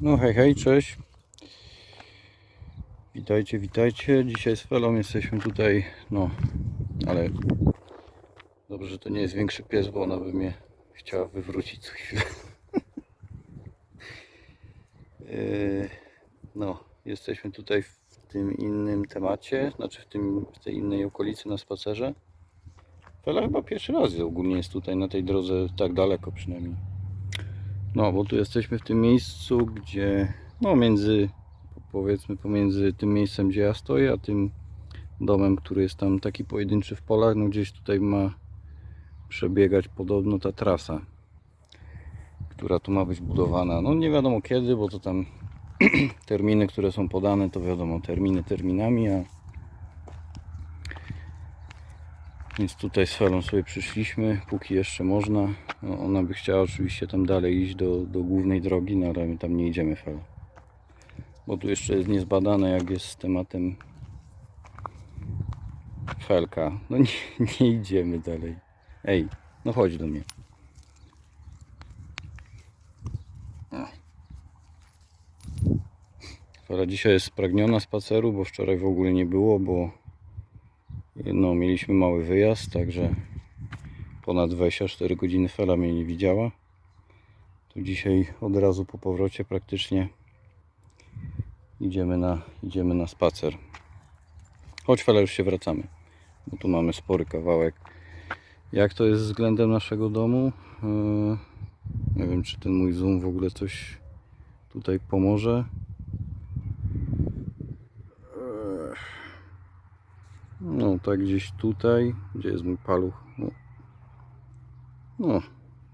No hej, hej, cześć. Witajcie, witajcie. Dzisiaj z Felą jesteśmy tutaj, no, ale dobrze, że to nie jest większy pies, bo ona by mnie chciała wywrócić co. Yy, no, jesteśmy tutaj w tym innym temacie, znaczy w, tym, w tej innej okolicy na spacerze. Fela chyba pierwszy raz ogólnie jest tutaj na tej drodze tak daleko przynajmniej. No, bo tu jesteśmy w tym miejscu, gdzie, no, między, powiedzmy, pomiędzy tym miejscem, gdzie ja stoję, a tym domem, który jest tam taki pojedynczy w polach, no gdzieś tutaj ma przebiegać podobno ta trasa, która tu ma być budowana. No, nie wiadomo kiedy, bo to tam terminy, które są podane, to wiadomo, terminy terminami, a Więc tutaj z Felą sobie przyszliśmy, póki jeszcze można. No, ona by chciała oczywiście tam dalej iść do, do głównej drogi, no ale my tam nie idziemy Fela. Bo tu jeszcze jest niezbadane jak jest z tematem Felka. No nie, nie idziemy dalej. Ej, no chodź do mnie. Fela dzisiaj jest spragniona spaceru, bo wczoraj w ogóle nie było, bo no, mieliśmy mały wyjazd, także ponad 24 godziny Fela mnie nie widziała. To dzisiaj od razu po powrocie praktycznie idziemy na, idziemy na spacer. Chodź Fela, już się wracamy, bo tu mamy spory kawałek. Jak to jest względem naszego domu? Yy, Nie wiem, czy ten mój zoom w ogóle coś tutaj pomoże. No, tak gdzieś tutaj, gdzie jest mój paluch. No, no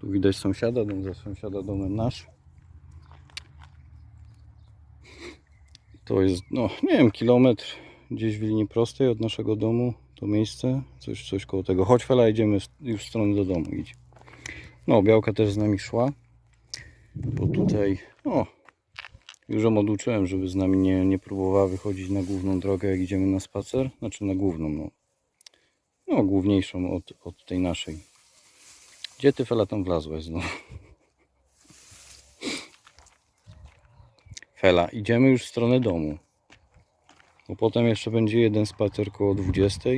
tu widać sąsiada, dom za sąsiada domem nasz. To jest, no, nie wiem, kilometr gdzieś w linii prostej od naszego domu, to miejsce, coś, coś koło tego. Chodź Fela, idziemy już w stronę do domu, idź. No, Białka też z nami szła, bo tutaj, no, już ją oduczyłem, żeby z nami nie, nie próbowała wychodzić na główną drogę, jak idziemy na spacer. Znaczy na główną, no. No, główniejszą od, od tej naszej. Gdzie ty Fela tam wlazłeś znowu? Fela, idziemy już w stronę domu. Bo potem jeszcze będzie jeden spacer koło 20.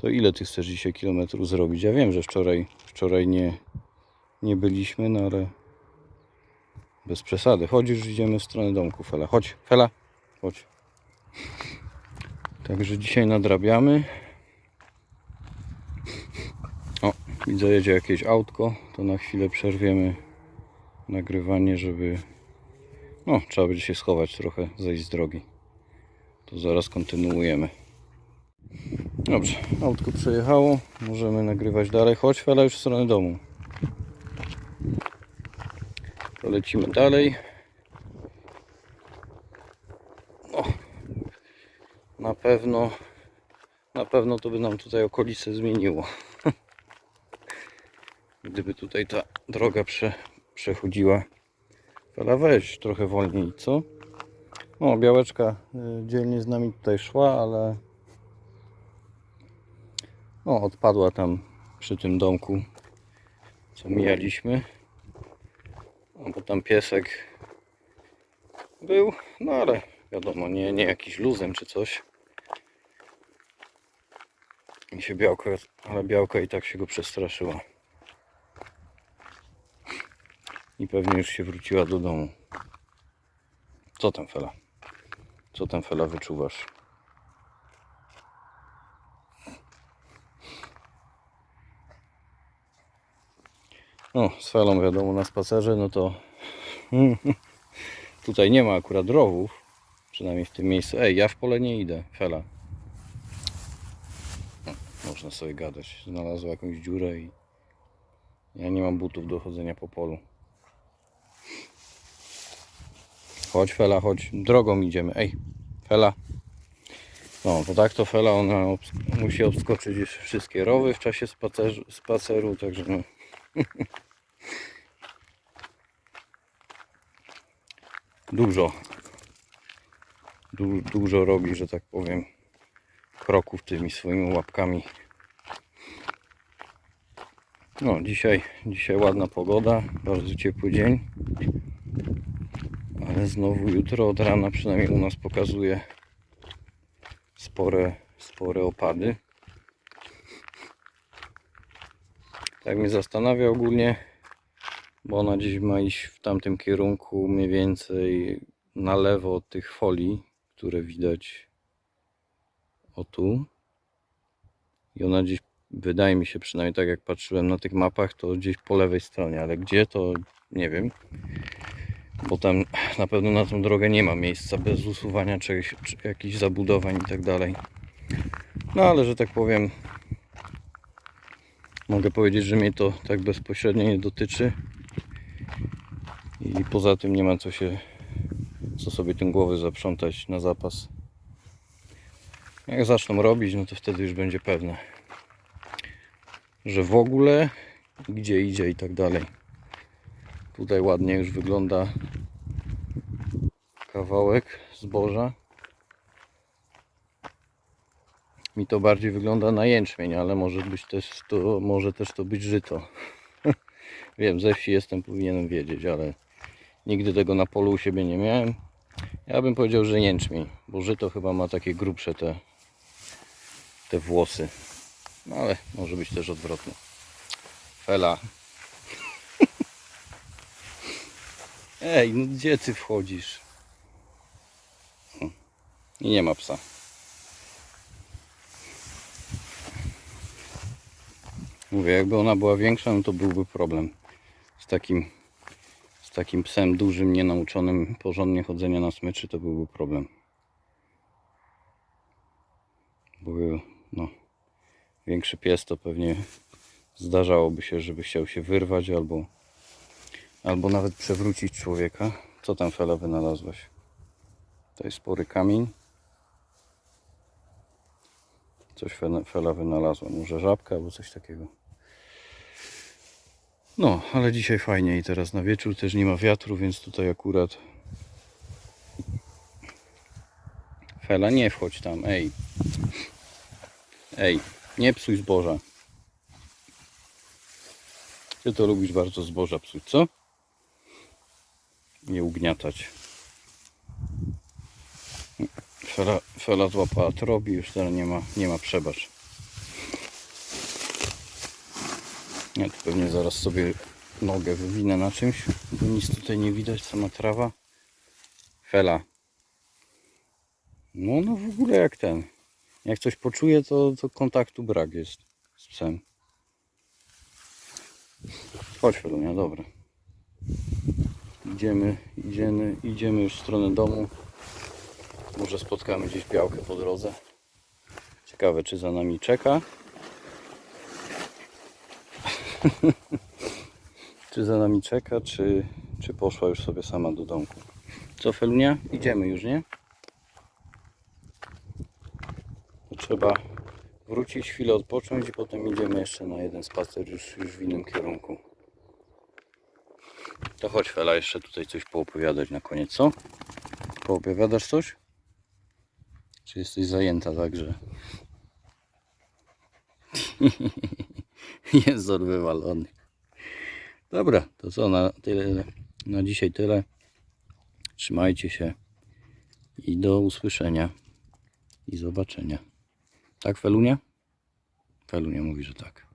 To ile ty chcesz dzisiaj kilometrów zrobić? Ja wiem, że wczoraj, wczoraj nie, nie byliśmy, no ale bez przesady. Chodź już idziemy w stronę domku, Fela. Chodź, Fela, chodź. Także dzisiaj nadrabiamy. O, widzę, jedzie jakieś autko. To na chwilę przerwiemy nagrywanie, żeby... No, trzeba będzie się schować trochę, zejść z drogi. To zaraz kontynuujemy. Dobrze, autko przejechało. Możemy nagrywać dalej. Chodź, Fela, już w stronę domu. To lecimy dalej. No, na pewno, na pewno to by nam tutaj okolice zmieniło. Gdyby tutaj ta droga prze, przechodziła. Fela weź trochę wolniej, co? No, białeczka y, dzielnie z nami tutaj szła, ale no, odpadła tam przy tym domku, co mijaliśmy. No bo tam piesek był, no ale wiadomo, nie, nie jakiś luzem czy coś. I się białko, ale białka i tak się go przestraszyła. I pewnie już się wróciła do domu. Co tam Fela? Co tam Fela wyczuwasz? No, z Felą wiadomo na spacerze, no to tutaj nie ma akurat rowów, przynajmniej w tym miejscu. Ej, ja w pole nie idę, Fela. Można sobie gadać. Znalazła jakąś dziurę i ja nie mam butów do chodzenia po polu. Chodź Fela, chodź. Drogą idziemy. Ej, Fela. No, to tak to Fela, ona obs- musi obskoczyć wszystkie rowy w czasie spaceru, spaceru także no. Dużo. Du, dużo robi, że tak powiem, kroków tymi swoimi łapkami. No, dzisiaj, dzisiaj ładna pogoda, bardzo ciepły dzień. Znowu jutro od rana przynajmniej u nas pokazuje spore, spore opady. Tak mnie zastanawia ogólnie, bo ona gdzieś ma iść w tamtym kierunku mniej więcej na lewo od tych folii, które widać o tu. I ona gdzieś, wydaje mi się przynajmniej tak jak patrzyłem na tych mapach, to gdzieś po lewej stronie, ale gdzie to nie wiem. Bo tam na pewno na tą drogę nie ma miejsca bez usuwania czegoś, czy jakichś zabudowań i tak dalej. No ale że tak powiem, mogę powiedzieć, że mnie to tak bezpośrednio nie dotyczy. I poza tym nie ma co się, co sobie tym głowy zaprzątać na zapas. Jak zaczną robić, no to wtedy już będzie pewne, że w ogóle gdzie idzie i tak dalej. Tutaj ładnie już wygląda kawałek zboża. Mi to bardziej wygląda na jęczmień, ale może być też to, może też to być żyto. Wiem, ze wsi jestem, powinienem wiedzieć, ale nigdy tego na polu u siebie nie miałem. Ja bym powiedział, że jęczmień, bo żyto chyba ma takie grubsze te, te włosy. No ale może być też odwrotnie. Fela. Ej, no gdzie ty wchodzisz? I nie ma psa. Mówię, jakby ona była większa, no to byłby problem. Z takim, z takim psem dużym, nienauczonym porządnie chodzenia na smyczy, to byłby problem. Bo no, większy pies to pewnie zdarzałoby się, żeby chciał się wyrwać albo, albo nawet przewrócić człowieka. Co tam Fela wynalazłaś? To jest spory kamień. Coś Fela wynalazła. Może żabka albo coś takiego. No, ale dzisiaj fajnie i teraz na wieczór też nie ma wiatru, więc tutaj akurat Fela, nie wchodź tam, ej. Ej, nie psuj zboża. Ty to lubisz bardzo zboża psuć, co? Nie ugniatać. Fela, fela złapała trobi, już teraz nie ma, nie ma przebacz. Ja tu pewnie zaraz sobie nogę wywinę na czymś, bo nic tutaj nie widać, sama trawa. Fela. No, no w ogóle jak ten. Jak coś poczuję, to, to kontaktu brak jest z psem. Chodź Felunia, dobra. Idziemy, idziemy, idziemy już w stronę domu. Może spotkamy gdzieś białkę po drodze. Ciekawe, czy za nami czeka. czy za nami czeka, czy, czy poszła już sobie sama do domku. Co Felunia? Idziemy już, nie? Trzeba wrócić, chwilę odpocząć i potem idziemy jeszcze na jeden spacer już, już w innym kierunku. To chodź Fela, jeszcze tutaj coś poopowiadać na koniec, co? Poopowiadasz coś? Czy jesteś zajęta także? Jest wywalony. Dobra, to co, na tyle, na dzisiaj tyle. Trzymajcie się i do usłyszenia i zobaczenia. Tak, Felunia? Felunia mówi, że tak.